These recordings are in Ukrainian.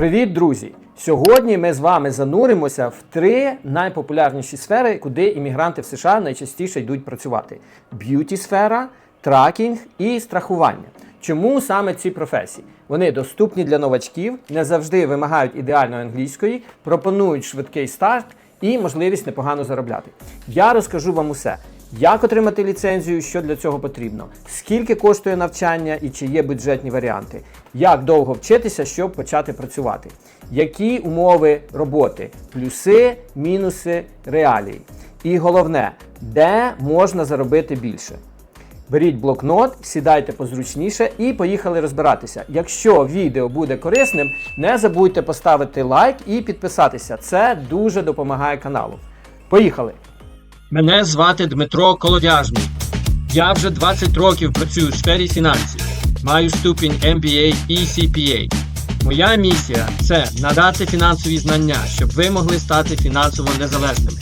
Привіт, друзі! Сьогодні ми з вами зануримося в три найпопулярніші сфери, куди іммігранти в США найчастіше йдуть працювати: б'юті сфера, тракінг і страхування. Чому саме ці професії? Вони доступні для новачків, не завжди вимагають ідеальної англійської, пропонують швидкий старт і можливість непогано заробляти. Я розкажу вам усе. Як отримати ліцензію, що для цього потрібно, скільки коштує навчання і чи є бюджетні варіанти, як довго вчитися, щоб почати працювати, які умови роботи, плюси, мінуси, реалії. І головне, де можна заробити більше. Беріть блокнот, сідайте позручніше і поїхали розбиратися. Якщо відео буде корисним, не забудьте поставити лайк і підписатися. Це дуже допомагає каналу. Поїхали! Мене звати Дмитро Колодяжний. Я вже 20 років працюю у сфері фінансів. Маю ступінь MBA і CPA. Моя місія це надати фінансові знання, щоб ви могли стати фінансово незалежними.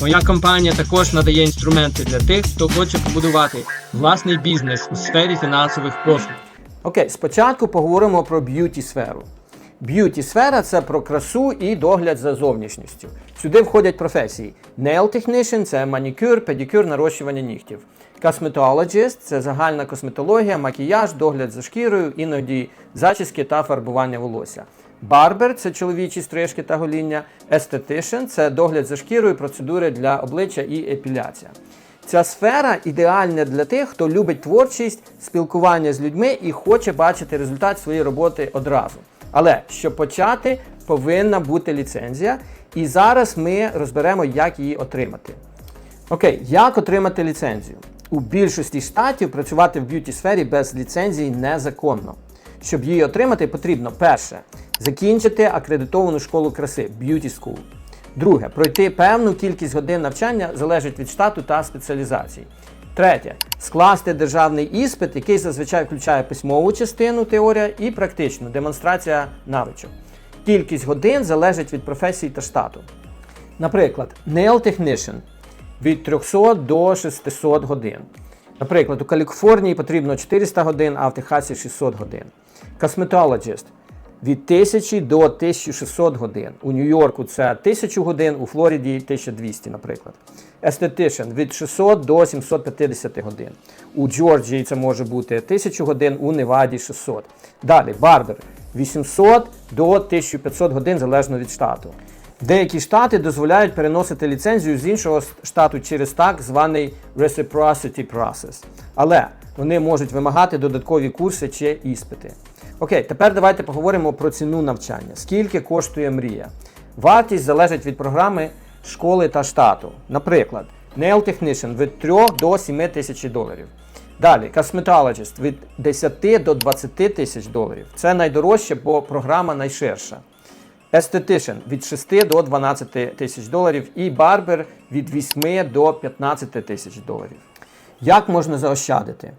Моя компанія також надає інструменти для тих, хто хоче побудувати власний бізнес у сфері фінансових послуг. Окей, спочатку поговоримо про б'юті сферу. Б'юті сфера це про красу і догляд за зовнішністю. Сюди входять професії: Nail technician – це манікюр, педикюр, нарощування нігтів. Cosmetologist – це загальна косметологія, макіяж, догляд за шкірою, іноді зачіски та фарбування волосся. Барбер це чоловічі стрижки та гоління. Естетишн це догляд за шкірою, процедури для обличчя і епіляція. Ця сфера ідеальна для тих, хто любить творчість, спілкування з людьми і хоче бачити результат своєї роботи одразу. Але щоб почати, повинна бути ліцензія. І зараз ми розберемо, як її отримати. Окей, як отримати ліцензію? У більшості штатів працювати в б'юті сфері без ліцензії незаконно. Щоб її отримати, потрібно перше закінчити акредитовану школу краси Beauty School. Друге, пройти певну кількість годин навчання залежить від штату та спеціалізації. Третє скласти державний іспит, який зазвичай включає письмову частину теорія і практичну демонстрація навичок. Кількість годин залежить від професії та штату. Наприклад, Nail Technician від 300 до 600 годин. Наприклад, у Каліфорнії потрібно 400 годин, а в Техасі 600 годин. Cosmetologist від 1000 до 1600 годин. У Нью-Йорку це 1000 годин, у Флориді 1200, наприклад. Esthetician від 600 до 750 годин. У Джорджії це може бути 1000 годин, у Неваді 600. Далі, барбер 800 до 1500 годин залежно від штату. Деякі штати дозволяють переносити ліцензію з іншого штату через так званий reciprocity process. Але вони можуть вимагати додаткові курси чи іспити. Окей, тепер давайте поговоримо про ціну навчання. Скільки коштує мрія? Вартість залежить від програми школи та штату. Наприклад, Nail Technician від 3 до 7 тисяч доларів. Далі, Cosmetologist від 10 до 20 тисяч доларів. Це найдорожче, бо програма найширша. Esthetician від 6 до 12 тисяч доларів і Barber від 8 до 15 тисяч доларів. Як можна заощадити?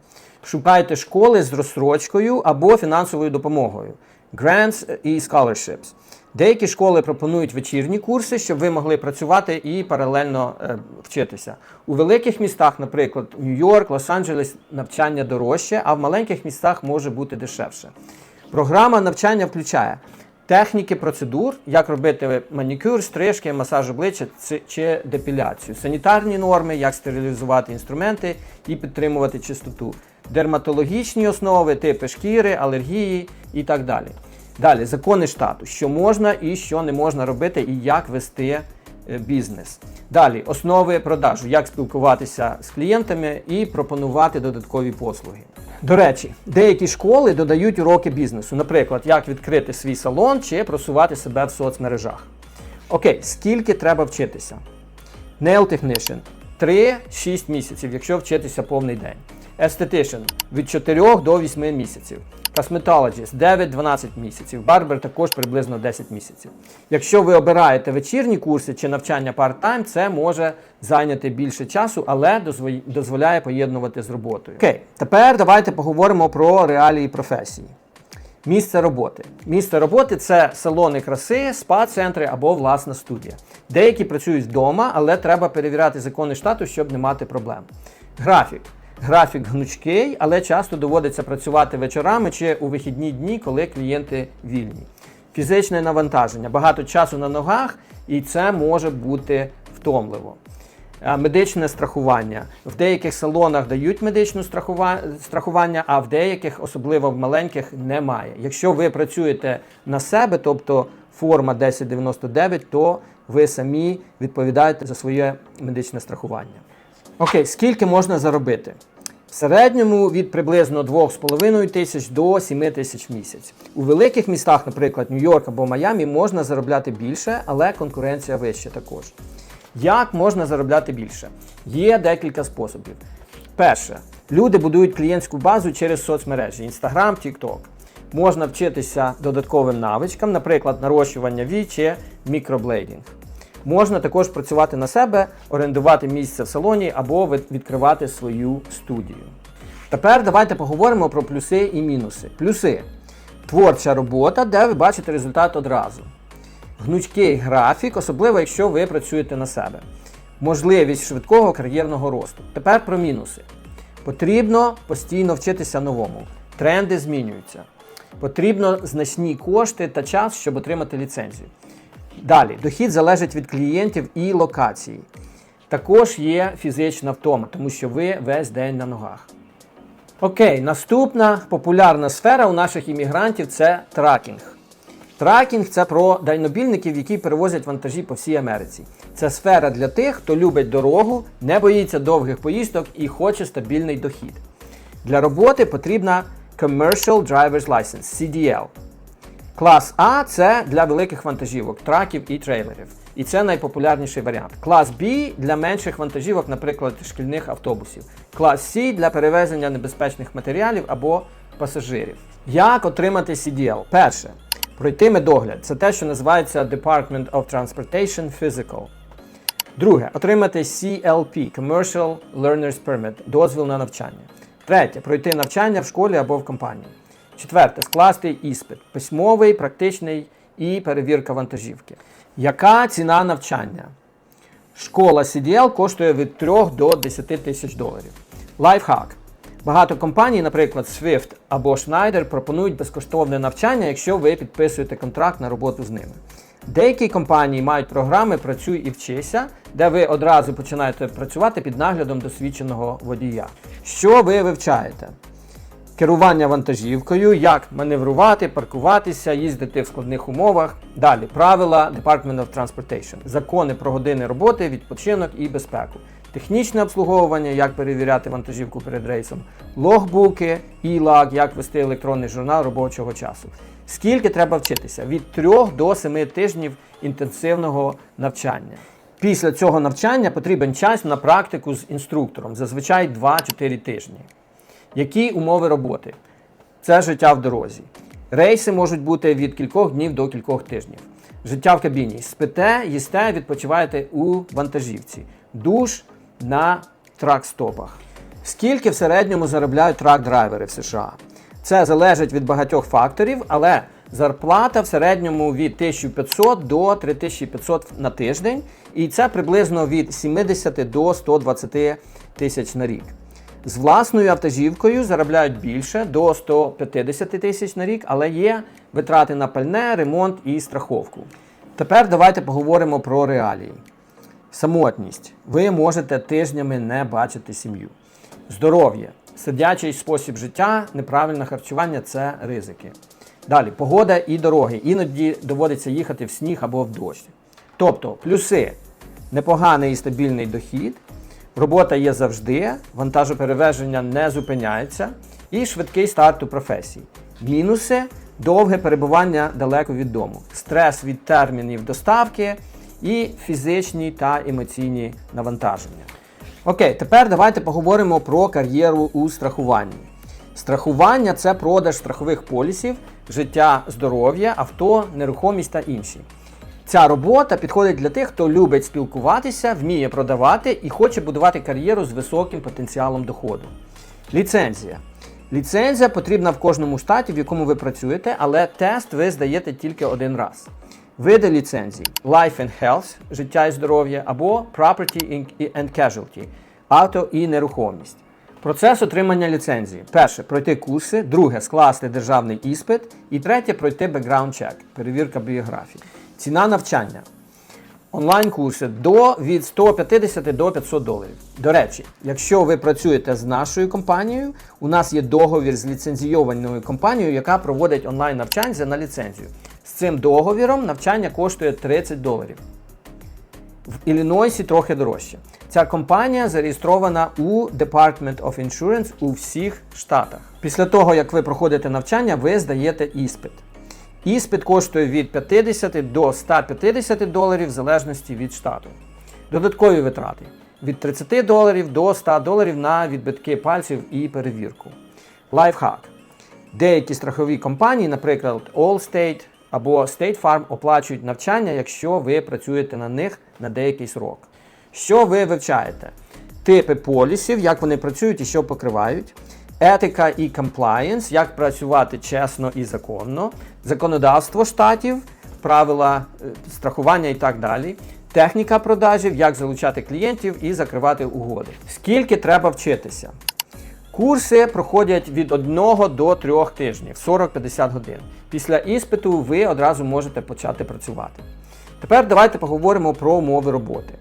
Шукайте школи з розстрочкою або фінансовою допомогою. Grants і scholarships. Деякі школи пропонують вечірні курси, щоб ви могли працювати і паралельно е, вчитися. У великих містах, наприклад, Нью-Йорк, Лос-Анджелес, навчання дорожче, а в маленьких містах може бути дешевше. Програма навчання включає техніки процедур, як робити манікюр, стрижки, масаж обличчя чи депіляцію, санітарні норми, як стерилізувати інструменти і підтримувати чистоту, дерматологічні основи, типи шкіри, алергії і так далі. Далі, закони штату, що можна і що не можна робити, і як вести е, бізнес. Далі, основи продажу, як спілкуватися з клієнтами і пропонувати додаткові послуги. До речі, деякі школи додають уроки бізнесу, наприклад, як відкрити свій салон чи просувати себе в соцмережах. Окей, скільки треба вчитися? Nail Technician 3-6 місяців, якщо вчитися повний день. Esthetician від 4 до 8 місяців. Cosmetologist 9-12 місяців. Barber також приблизно 10 місяців. Якщо ви обираєте вечірні курси чи навчання part-time, це може зайняти більше часу, але дозволяє поєднувати з роботою. Окей, тепер давайте поговоримо про реалії професії. Місце роботи. Місце роботи це салони краси, спа-центри або власна студія. Деякі працюють вдома, але треба перевіряти закони штату, щоб не мати проблем. Графік. Графік гнучкий, але часто доводиться працювати вечорами чи у вихідні дні, коли клієнти вільні. фізичне навантаження, багато часу на ногах, і це може бути втомливо. Медичне страхування. В деяких салонах дають медичне страхування, а в деяких, особливо в маленьких, немає. Якщо ви працюєте на себе, тобто форма 1099, то ви самі відповідаєте за своє медичне страхування. Окей, скільки можна заробити? В середньому від приблизно 2,5 тисяч до 7 тисяч в місяць. У великих містах, наприклад, Нью-Йорк або Майамі, можна заробляти більше, але конкуренція вища також. Як можна заробляти більше? Є декілька способів. Перше, люди будують клієнтську базу через соцмережі Instagram, TikTok. Можна вчитися додатковим навичкам, наприклад, нарощування вій чи мікроблейдінг. Можна також працювати на себе, орендувати місце в салоні або відкривати свою студію. Тепер давайте поговоримо про плюси і мінуси. Плюси творча робота, де ви бачите результат одразу. Гнучкий графік, особливо якщо ви працюєте на себе. Можливість швидкого кар'єрного росту. Тепер про мінуси. Потрібно постійно вчитися новому. Тренди змінюються. Потрібно значні кошти та час, щоб отримати ліцензію. Далі, дохід залежить від клієнтів і локації. Також є фізична втома, тому що ви весь день на ногах. Окей, наступна популярна сфера у наших іммігрантів це тракінг. Тракінг це про дальнобільників, які перевозять вантажі по всій Америці. Це сфера для тих, хто любить дорогу, не боїться довгих поїздок і хоче стабільний дохід. Для роботи потрібна Commercial Driver's License CDL. Клас А це для великих вантажівок, траків і трейлерів. І це найпопулярніший варіант. Клас Б для менших вантажівок, наприклад, шкільних автобусів. Клас С для перевезення небезпечних матеріалів або пасажирів. Як отримати CDL? Перше. Пройти медогляд. Це те, що називається Department of Transportation Physical. Друге, отримати CLP Commercial Learner's Permit дозвіл на навчання. Третє пройти навчання в школі або в компанії. Четверте скласти іспит письмовий, практичний і перевірка вантажівки. Яка ціна навчання? Школа CDL коштує від 3 до 10 тисяч доларів. Лайфхак. Багато компаній, наприклад, Swift або Schneider, пропонують безкоштовне навчання, якщо ви підписуєте контракт на роботу з ними. Деякі компанії мають програми Працюй і вчися, де ви одразу починаєте працювати під наглядом досвідченого водія. Що ви вивчаєте? Керування вантажівкою, як маневрувати, паркуватися, їздити в складних умовах. Далі правила Department of Transportation, закони про години роботи, відпочинок і безпеку. Технічне обслуговування, як перевіряти вантажівку перед рейсом, логбуки, і-лаг, як вести електронний журнал робочого часу. Скільки треба вчитися? Від 3 до 7 тижнів інтенсивного навчання. Після цього навчання потрібен час на практику з інструктором, зазвичай 2-4 тижні. Які умови роботи? Це життя в дорозі. Рейси можуть бути від кількох днів до кількох тижнів. Життя в кабіні. Спите, їсте, відпочиваєте у вантажівці. Душ на трак-стопах. Скільки в середньому заробляють трак-драйвери в США? Це залежить від багатьох факторів, але зарплата в середньому від 1500 до 3500 на тиждень, і це приблизно від 70 до 120 тисяч на рік. З власною автожівкою заробляють більше до 150 тисяч на рік, але є витрати на пальне, ремонт і страховку. Тепер давайте поговоримо про реалії. Самотність. Ви можете тижнями не бачити сім'ю. Здоров'я. Сидячий спосіб життя, неправильне харчування це ризики. Далі погода і дороги. Іноді доводиться їхати в сніг або в дощ. Тобто, плюси непоганий і стабільний дохід, робота є завжди, вантажоперевезення не зупиняється і швидкий старт у професії. Мінуси довге перебування далеко від дому, стрес від термінів доставки і фізичні та емоційні навантаження. Окей, тепер давайте поговоримо про кар'єру у страхуванні. Страхування це продаж страхових полісів, життя, здоров'я, авто, нерухомість та інші. Ця робота підходить для тих, хто любить спілкуватися, вміє продавати і хоче будувати кар'єру з високим потенціалом доходу. Ліцензія. Ліцензія потрібна в кожному штаті, в якому ви працюєте, але тест ви здаєте тільки один раз. Види ліцензій: Life and Health життя і здоров'я або Property and Casualty авто і нерухомість. Процес отримання ліцензії. Перше пройти курси, друге скласти державний іспит і третє пройти бекграунд чек, перевірка біографії. Ціна навчання. Онлайн-курси до від 150 до 500 доларів. До речі, якщо ви працюєте з нашою компанією, у нас є договір з ліцензійованою компанією, яка проводить онлайн навчання на ліцензію. З цим договіром навчання коштує 30 доларів. В Іллінойсі трохи дорожче. Ця компанія зареєстрована у Department of Insurance у всіх штатах. Після того, як ви проходите навчання, ви здаєте іспит. Іспит коштує від 50 до 150 доларів в залежності від штату. Додаткові витрати від 30 доларів до 100 доларів на відбитки пальців і перевірку. Лайфхак. Деякі страхові компанії, наприклад, Allstate або State Farm, оплачують навчання, якщо ви працюєте на них на деякий срок. Що ви вивчаєте? Типи полісів, як вони працюють і що покривають, етика і комплаєнс, як працювати чесно і законно, законодавство штатів, правила е, страхування і так далі, техніка продажів, як залучати клієнтів і закривати угоди. Скільки треба вчитися? Курси проходять від 1 до 3 тижнів, 40-50 годин. Після іспиту ви одразу можете почати працювати. Тепер давайте поговоримо про умови роботи.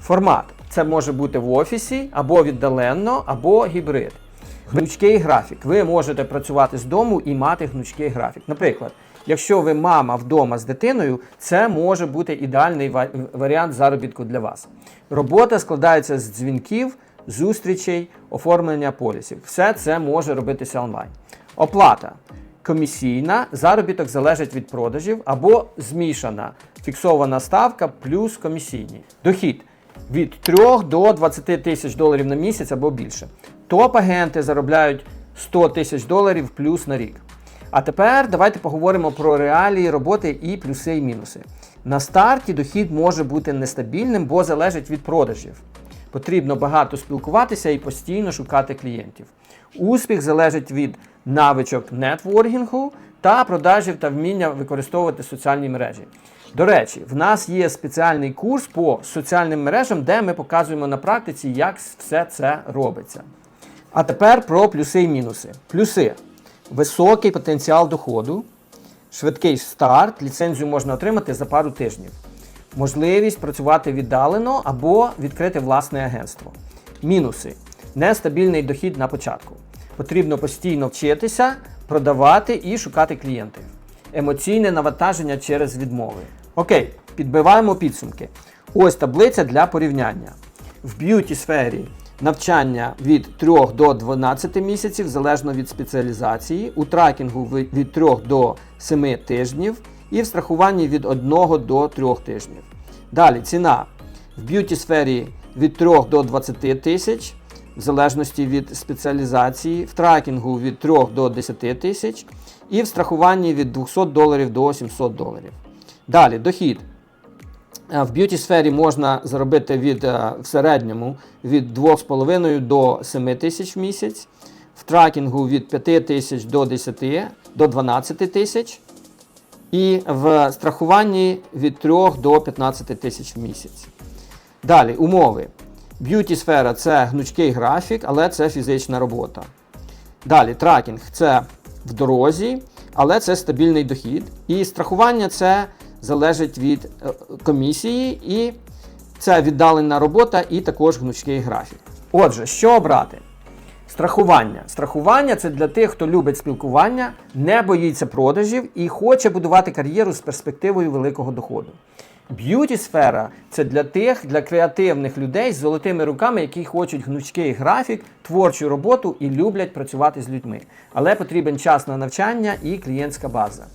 Формат це може бути в офісі, або віддаленно, або гібрид. Гнучкий графік. Ви можете працювати з дому і мати гнучкий графік. Наприклад, якщо ви мама вдома з дитиною, це може бути ідеальний варіант заробітку для вас. Робота складається з дзвінків, зустрічей, оформлення полісів. Все це може робитися онлайн. Оплата. Комісійна, заробіток залежить від продажів або змішана фіксована ставка плюс комісійні. Дохід від 3 до 20 тисяч доларів на місяць або більше. Топ-агенти заробляють 100 тисяч доларів плюс на рік. А тепер давайте поговоримо про реалії роботи і плюси і мінуси. На старті дохід може бути нестабільним, бо залежить від продажів. Потрібно багато спілкуватися і постійно шукати клієнтів. Успіх залежить від навичок нетворкінгу та продажів та вміння використовувати соціальні мережі. До речі, в нас є спеціальний курс по соціальним мережам, де ми показуємо на практиці, як все це робиться. А тепер про плюси і мінуси. Плюси: високий потенціал доходу, швидкий старт, ліцензію можна отримати за пару тижнів. Можливість працювати віддалено або відкрити власне агентство. Мінуси: нестабільний дохід на початку. Потрібно постійно вчитися, продавати і шукати клієнтів. Емоційне навантаження через відмови. Окей, підбиваємо підсумки. Ось таблиця для порівняння. В б'юті сфері навчання від 3 до 12 місяців залежно від спеціалізації, у тракінгу від 3 до 7 тижнів і в страхуванні від 1 до 3 тижнів. Далі ціна в б'юті сфері від 3 до 20 тисяч, в залежності від спеціалізації, в тракінгу від 3 до 10 тисяч і в страхуванні від 200 доларів до 700 доларів. Далі дохід. Е, В б'юті сфері можна заробити від е, в середньому від 2,5 до 7 тисяч в місяць, в тракінгу від 5 тисяч до 10 до 12 тисяч, і в страхуванні від 3 до 15 тисяч в місяць. Далі умови. Б'юті сфера це гнучкий графік, але це фізична робота. Далі тракінг це в дорозі, але це стабільний дохід. І страхування це залежить від е, комісії, і це віддалена робота і також гнучкий графік. Отже, що обрати? Страхування. Страхування це для тих, хто любить спілкування, не боїться продажів і хоче будувати кар'єру з перспективою великого доходу. Б'юті сфера це для тих, для креативних людей з золотими руками, які хочуть гнучкий графік, творчу роботу і люблять працювати з людьми. Але потрібен час на навчання і клієнтська база.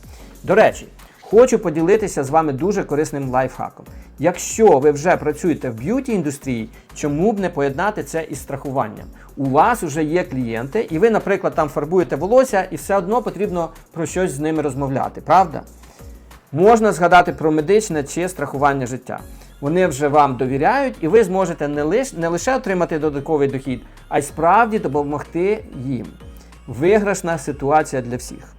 До речі, хочу поділитися з вами дуже корисним лайфхаком. Якщо ви вже працюєте в б'юті індустрії, чому б не поєднати це із страхуванням? У вас вже є клієнти, і ви, наприклад, там фарбуєте волосся, і все одно потрібно про щось з ними розмовляти, правда? Можна згадати про медичне чи страхування життя. Вони вже вам довіряють, і ви зможете не лише, не лише отримати додатковий дохід, а й справді допомогти їм. Виграшна ситуація для всіх.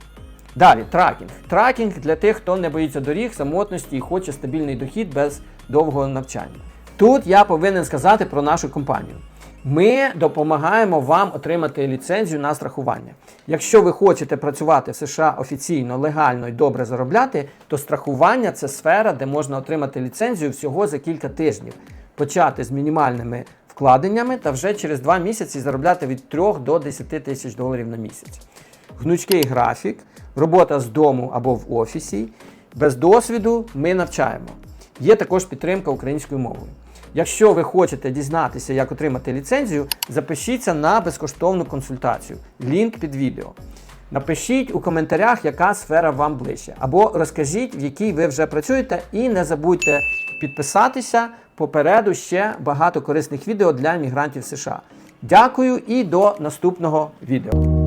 Далі, тракінг. Тракінг для тих, хто не боїться доріг, самотності і хоче стабільний дохід без довгого навчання. Тут я повинен сказати про нашу компанію. Ми допомагаємо вам отримати ліцензію на страхування. Якщо ви хочете працювати в США офіційно, легально і добре заробляти, то страхування це сфера, де можна отримати ліцензію всього за кілька тижнів, почати з мінімальними вкладеннями та вже через два місяці заробляти від 3 до 10 тисяч доларів на місяць. Гнучкий графік, робота з дому або в офісі. Без досвіду ми навчаємо. Є також підтримка українською мовою. Якщо ви хочете дізнатися, як отримати ліцензію, запишіться на безкоштовну консультацію. Лінк під відео. Напишіть у коментарях, яка сфера вам ближче, або розкажіть, в якій ви вже працюєте, і не забудьте підписатися. Попереду ще багато корисних відео для мігрантів США. Дякую і до наступного відео.